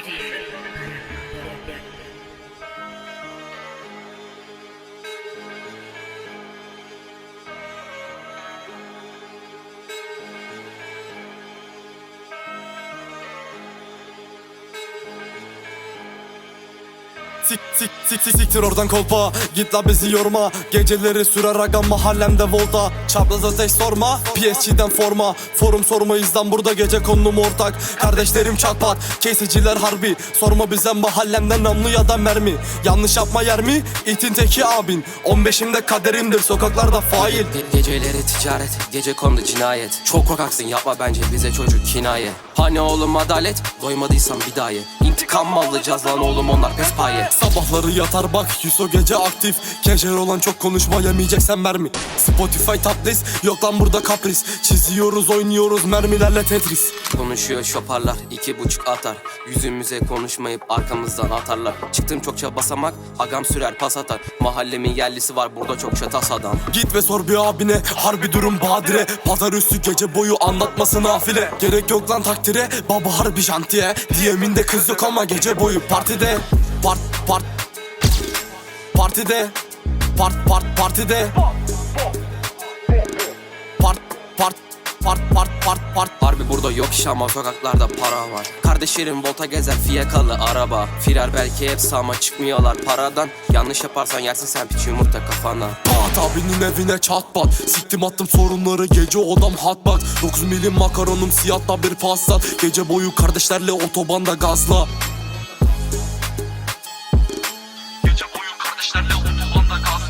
Studio. Sik sik sik sik siktir oradan kolpa. Git la bizi yorma. Geceleri sürer agam mahallemde volta. Çapraz ateş sorma PSG'den forma. Forum sormayız lan burada gece konum ortak. Kardeşlerim çatpat Kesiciler harbi. Sorma bize mahallemden namlu ya da mermi. Yanlış yapma yer mi? İtin teki abin. 15'imde kaderimdir sokaklarda fail. Ge- geceleri ticaret, gece kondu cinayet. Çok korkaksın yapma bence bize çocuk kinaye. Hani oğlum adalet, doymadıysan bir daha ye İntikam mı alacağız lan oğlum onlar pespaye Sabahları yatar bak Yuso gece aktif. Keşer olan çok konuşma yemeyeceksen mermi. Spotify top list Yok lan burada kapris. Çiziyoruz oynuyoruz mermilerle Tetris. Konuşuyor şoparlar, iki buçuk atar. Yüzümüze konuşmayıp arkamızdan atarlar. Çıktım çokça basamak, agam sürer pas atar. Mahallemin yerlisi var burada çokça tas adam. Git ve sor bir abine Harbi durum badire. Pazar üstü gece boyu anlatması nafile Gerek yok lan takdire Baba harbi şantiye Diyeminde kız yok ama gece boyu partide Part part. Partide. Part part partide. Part part part part part part. Harbi burada yok iş ama sokaklarda para var. Kardeşlerim volta gezer fiyakalı araba. Firar belki hepsi ama çıkmıyorlar paradan. Yanlış yaparsan yersin sen piç yumurta kafana. Pat abinin evine çat pat Siktim attım sorunları gece odam hot bak 9 milim makaronum siyahta bir paslat Gece boyu kardeşlerle otobanda gazla the cost.